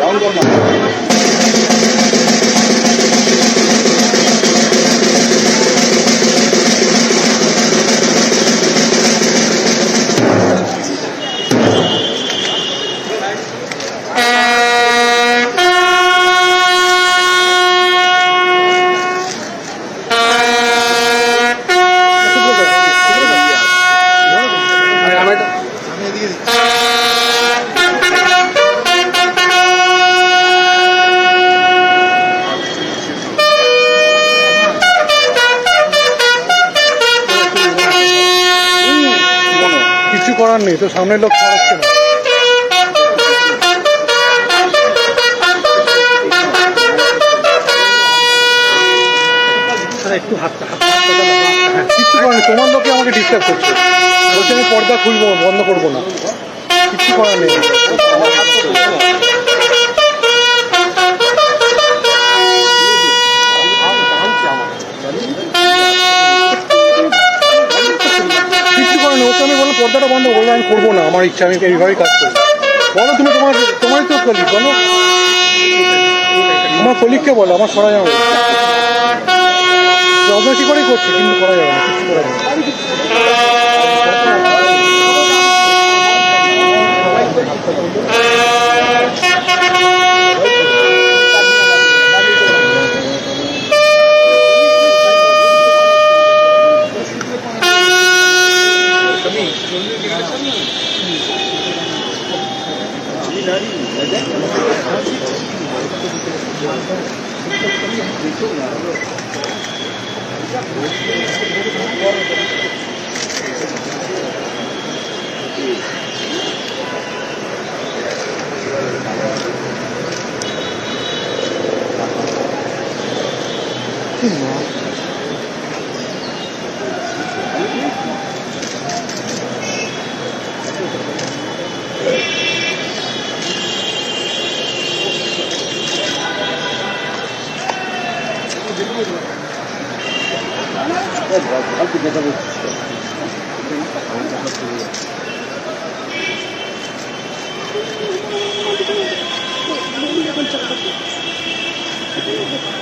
Down করব তো সামনের লোক ছড়াচ্ছে না একটু হাত হ্যাঁ, কিচ্ছু করার নেই তোমার লোকে আমাকে ডিস্টার্ব করছে। বলছে আমি পর্দা খুলবো বন্ধ করব না। কিছু করার নেই। পর্দাটা বন্ধ করব আমি করব না। আমার ইচ্ছা, আমি এইভাবেই কাজ করব বলো তুমি তোমার তোমার তো কলিগ বলো। আমার কলিগকে বলো, আমার সরা যাবে অবনতি করেই করছে, কিন্তু করা যাবে না, কিছু করা যাবে না। 干嘛？哎，别闹了。哎，别别别，别别别！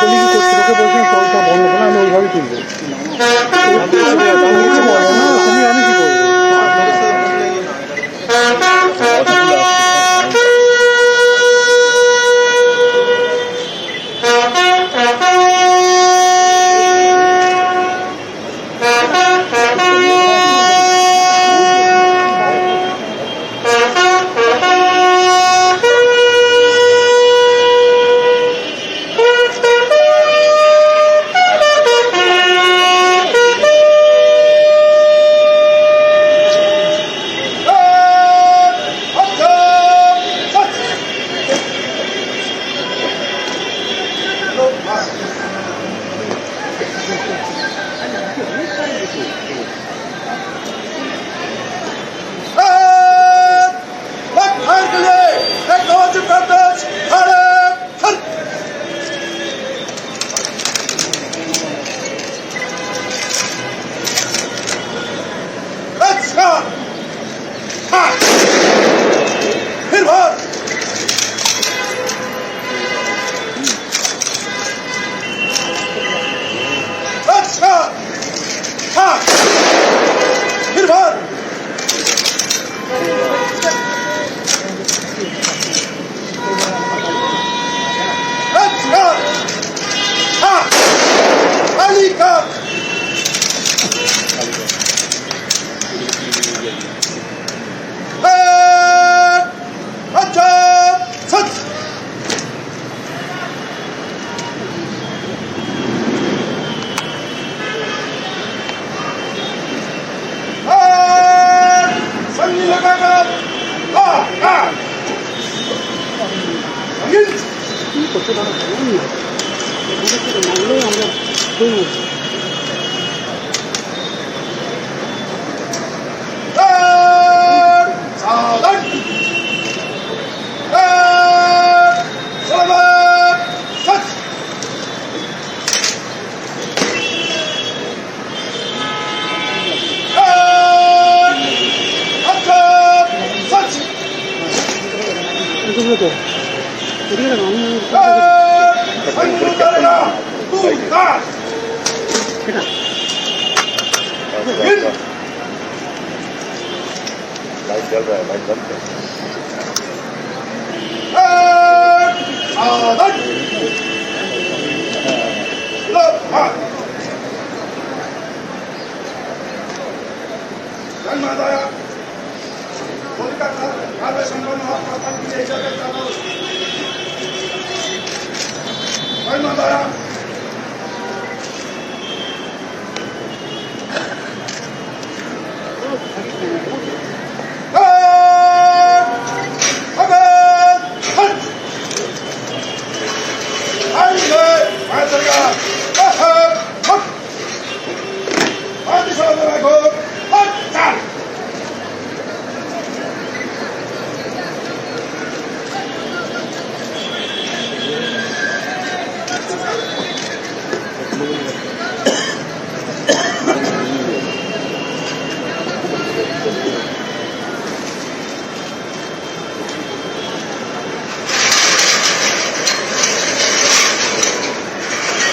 আমি ওইভাবে তুলবো। Beyler! Gel! Gel gel be, gel gel be. Ağlan! Lopha! Gelme adaya! Politikatlar, kardeşim bana hakikaten bir icabet alalım. Gelme adaya!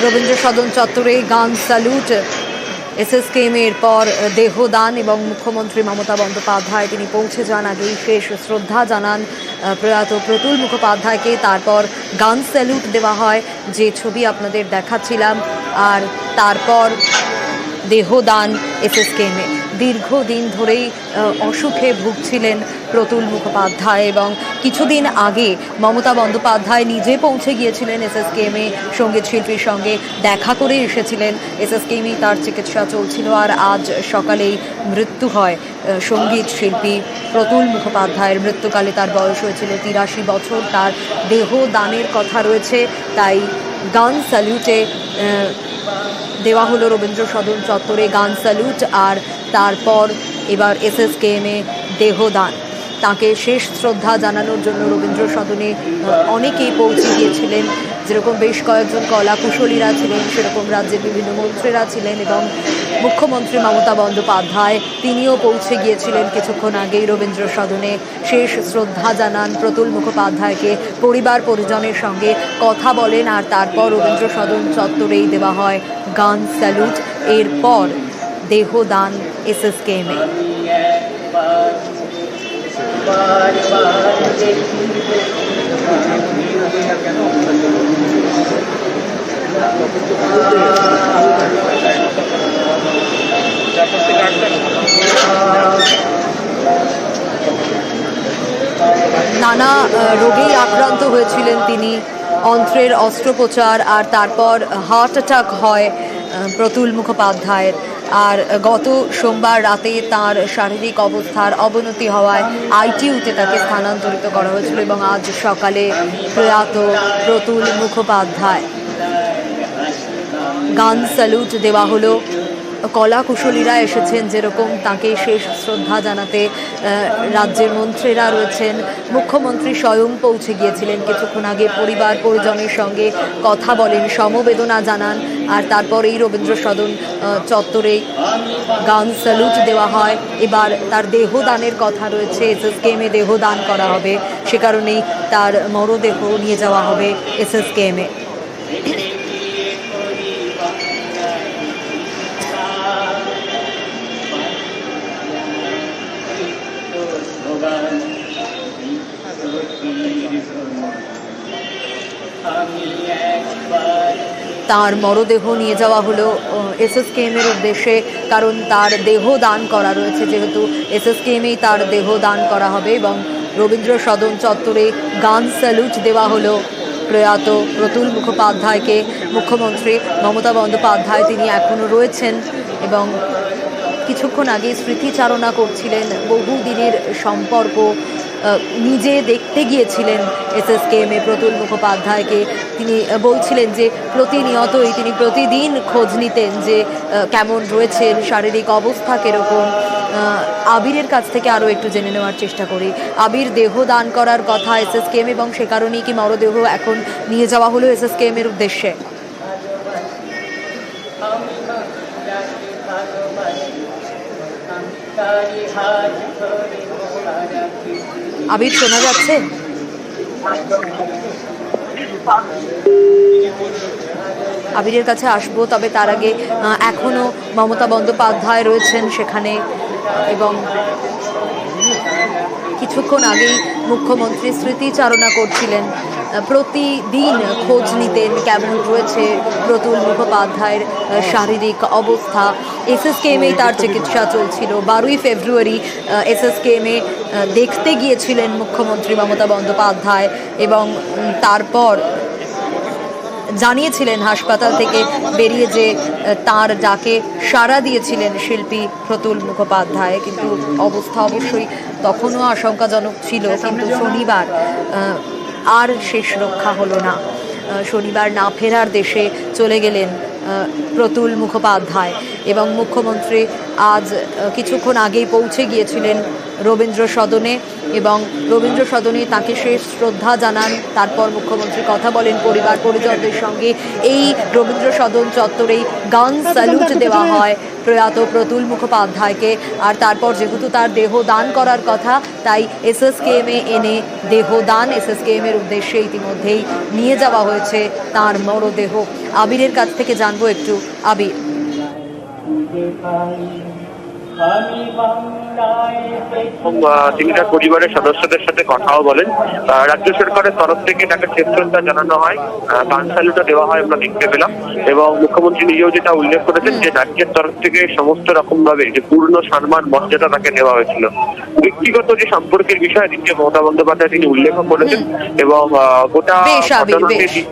Rabindra Sadan চত্বরে গান স্যালুট। এসএসকেএমের পর দেহদান এবং মুখ্যমন্ত্রী মমতা বন্দ্যোপাধ্যায়। তিনি পৌঁছে যান, আগেই শেষ শ্রদ্ধা জানান প্রয়াত প্রতুল মুখোপাধ্যায়কে। তারপর গান স্যালুট দেওয়া হয়, যে ছবি আপনাদের দেখাচ্ছিলাম। আর তারপর দেহদান এসএসকেএমে দীর্ঘদিন ধরেই অসুখে ভুগছিলেন প্রতুল মুখোপাধ্যায় এবং কিছুদিন আগে মমতা বন্দ্যোপাধ্যায় নিজে পৌঁছে গিয়েছিলেন এসএসকেএমে, সংগীত শিল্পীর সঙ্গে দেখা করে এসেছিলেন। এসএসকেএমেই তার চিকিৎসা চলছিল আর আজ সকালেই মৃত্যু হয় সংগীত শিল্পী প্রতুল মুখোপাধ্যায়ের। মৃত্যুকালে তার বয়স হয়েছিল তিরাশি বছর, তার দেহ দানের কথা রয়েছে, তাই গান স্যালিউটে দেওয়া হলো রবীন্দ্র সদন চত্বরে গান স্যালুট আর তারপর এবার এসএসকেএমে দেহদান তাকে শেষ শ্রদ্ধা জানানোর জন্য রবীন্দ্র সদনে অনেকেই পৌঁছে গিয়েছিলেন। যেরকম বেশ কয়েকজন কলা কুশলীরা ছিলেন, সেরকম রাজ্যের বিভিন্ন মন্ত্রীরা ছিলেন এবং মুখ্যমন্ত্রী মমতা বন্দ্যোপাধ্যায় তিনিও পৌঁছে গিয়েছিলেন কিছুক্ষণ আগেই রবীন্দ্র সদনে। শেষ শ্রদ্ধা জানান প্রতুল মুখোপাধ্যায়কে। পরিবার পরিজনের সঙ্গে কথা বলেন আর তারপর রবীন্দ্র সদন চত্বরেই দেওয়া হয় গান স্যালুট। এরপর দেহদান এসএসকেএমে নানা রোগেই আক্রান্ত হয়েছিলেন তিনি। অন্ত্রের অস্ত্রোপচার আর তারপর হার্ট অ্যাটাক হয় প্রতুল মুখোপাধ্যায়ের। আর গত সোমবার রাতে তার শারীরিক অবস্থার অবনতি হওয়ায় আইটিউতে তাকে স্থানান্তরিত করা হয়েছিল এবং আজ সকালে প্রয়াত প্রতুল মুখোপাধ্যায়। গান স্যালুট দেওয়া হলো। কলা কুশলীরা এসেছেন, যেরকম তাকে শেষ শ্রদ্ধা জানাতে রাজ্যের মন্ত্রীরা রয়েছেন। মুখ্যমন্ত্রী স্বয়ং পৌঁছে গিয়েছিলেন। কিছুক্ষণ আগে পরিবার পরিজনের সঙ্গে কথা বলেন, সমবেদনা জানান, আর তারপর এই রবীন্দ্র সদন চত্বরে গান স্যালুট দেওয়া হয়। এবার তার দেহদানের কথা রয়েছে। এস এস এসএসকেএমে দেহদান করা হবে। সে কারণেই তার মরদেহ নিয়ে যাওয়া হবে এস এস এসএসকেএমে তার মরদেহ নিয়ে যাওয়া হলো এসএসকেএমের উদ্দেশ্যে, কারণ তার দেহ দান করা রয়েছে যেহেতু এসএসকেএমেই তার দেহ দান করা হবে এবং রবীন্দ্র সদন চত্বরে গান স্যালুট দেওয়া হলো। প্রয়াত প্রতুল মুখোপাধ্যায়কে মুখ্যমন্ত্রী মমতা বন্দ্যোপাধ্যায় তিনি এখনও রয়েছেন এবং কিছুক্ষণ আগে স্মৃতিচারণা করছিলেন বহুদিনের সম্পর্ক নিজে দেখতে গিয়েছিলেন এসএসকেএম এ প্রতুল মুখোপাধ্যায়কে। তিনি বলছিলেন যে প্রতিনিয়তই তিনি প্রতিদিন খোঁজ নিতেন যে কেমন রয়েছেন, শারীরিক অবস্থা কীরকম। আবিরের কাছ থেকে আরও একটু জেনে নেওয়ার চেষ্টা করি। আবির দেহ দান করার কথা এসএসকেএম এবং সে কারণেই কি মরদেহ এখন নিয়ে যাওয়া হলো এসএসকেএম এর উদ্দেশ্যে? আবির, শোনা যাচ্ছে? আবিরের কাছে আসব, তবে তার আগে এখনও মমতা বন্দ্যোপাধ্যায় রয়েছেন সেখানে, এবং কিছুক্ষণ আগেই মুখ্যমন্ত্রী স্মৃতিচারণা করছিলেন। প্রতিদিন খোঁজ নিতেন কেমন রয়েছে প্রতুল মুখোপাধ্যায়ের শারীরিক অবস্থা? এসএসকেএমে তার চিকিৎসা চলছিল। বারোই ফেব্রুয়ারি এসএসকেএমে দেখতে গিয়েছিলেন মুখ্যমন্ত্রী মমতা বন্দ্যোপাধ্যায় এবং তারপর জানিয়েছিলেন হাসপাতাল থেকে বেরিয়ে যে তার ডাকে সাড়া দিয়েছিলেন শিল্পী প্রতুল মুখোপাধ্যায়। কিন্তু অবস্থা অবশ্যই তখনও আশঙ্কাজনক ছিল, কিন্তু শনিবার আর শেষ রক্ষা হলো না। শনিবার না ফেরার দেশে চলে গেলেন প্রতুল মুখোপাধ্যায়। এবং মুখ্যমন্ত্রী আজ কিছুক্ষণ আগেই পৌঁছে গিয়েছিলেন রবীন্দ্র সদনে এবং রবীন্দ্র সদনে তাকে শেষ শ্রদ্ধা জানান। তারপর মুখ্যমন্ত্রী কথা বলেন পরিবার পরিজনদের সঙ্গে। এই রবীন্দ্র সদন চত্বরেই গান স্যালুট দেওয়া হয় প্রয়াত প্রতুল মুখোপাধ্যায়কে। আর তারপর যেহেতু তার দেহ দান করার কথা, তাই এস এস এসএসকেএমে এনে দেহ দান এসএসকেএম এর উদ্দেশ্যে ইতিমধ্যেই নিয়ে যাওয়া হয়েছে তার মরদেহ। আবিরের কাছ থেকে জানব একটু। আবির। তিনি তার পরিবারের সদস্যদের সাথে কথাও বলেন। রাজ্য সরকারের তরফ থেকে তাকে শ্রদ্ধা জানানো হয়। গান দেওয়া হয় আমরা দেখতে পেলাম। এবং মুখ্যমন্ত্রী নিজেও যেটা উল্লেখ করেছেন যে রাজ্যের তরফ থেকে সমস্ত রকম ভাবে যে পূর্ণ সম্মান মর্যাদা তাকে দেওয়া হয়েছিল। ব্যক্তিগত যে সম্পর্কের বিষয় দিকে মমতা বন্দ্যোপাধ্যায় তিনি উল্লেখ করেছেন। এবং আহ, গোটা বেশ।